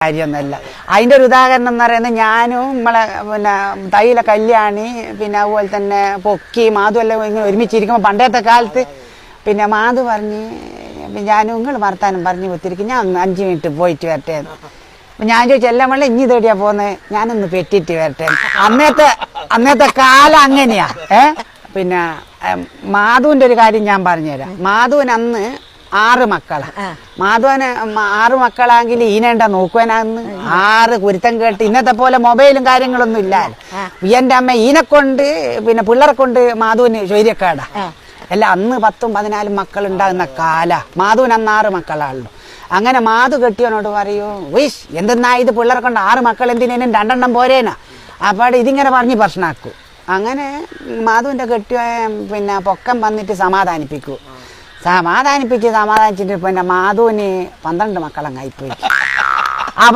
കാര്യമൊന്നുമല്ല. അതിന്റെ ഒരു ഉദാഹരണം എന്ന് പറയുന്നത് ഞാനും നമ്മളെ പിന്നെ തൈല കല്യാണി പിന്നെ അതുപോലെ തന്നെ പൊക്കി മാധു എല്ലാം ഇങ്ങനെ ഒരുമിച്ചിരിക്കുമ്പോൾ പണ്ടത്തെ കാലത്ത് പിന്നെ മാധു പറഞ്ഞ് ഞാനും നിങ്ങൾ വർത്താനം പറഞ്ഞ് കുത്തിരിക്കും ഞാൻ അഞ്ച് മിനിറ്റ് പോയിട്ട് വരട്ടെ. ഞാൻ ചോദിച്ചു എല്ലാം വെള്ളം ഇഞ്ഞി തേടിയാ പോകുന്നത് ഞാനൊന്ന് പെറ്റിട്ട് വരട്ടെ. അന്നത്തെ അന്നത്തെ കാലം അങ്ങനെയാ. ഏ? പിന്നെ മാധുവിന്റെ ഒരു കാര്യം ഞാൻ പറഞ്ഞുതരാം. മാധുവിന് അന്ന് ആറ് മക്കളാ. മാധവന് ആറ് മക്കളാണെങ്കിൽ ഈനേണ്ട നോക്കുവാനാന്ന്. ആറ് കുരുത്തം കേട്ട് ഇന്നത്തെ പോലെ മൊബൈലും കാര്യങ്ങളൊന്നും ഇല്ല. എന്റെ അമ്മ ഈനെ കൊണ്ട് പിന്നെ പിള്ളേരെ കൊണ്ട് മാധുവിന് ശൈര്യക്കാടാ. അല്ല അന്ന് പത്തും പതിനാലും മക്കൾ ഉണ്ടാകുന്ന കാല. മാധുവിന് അന്ന് ആറ് മക്കളാണല്ലോ. അങ്ങനെ മാധു കെട്ടിയവനോട് പറയൂ വിഷ് എന്തെന്നാ ഇത് പിള്ളേരെ കൊണ്ട് ആറ് മക്കൾ എന്തിനേനും രണ്ടെണ്ണം പോരേനാ. അപ്പാട് ഇതിങ്ങനെ പറഞ്ഞ് പ്രശ്നമാക്കൂ അങ്ങനെ മാധുവിന്റെ കെട്ടിയ പിന്നെ പൊക്കം വന്നിട്ട് സമാധാനിപ്പിക്കൂ. സമാധാനിപ്പിച്ച് സമാധാനിച്ചിട്ട് പിന്നെ മാധുവിന് പന്ത്രണ്ട് മക്കളങ്ങായിപ്പോയി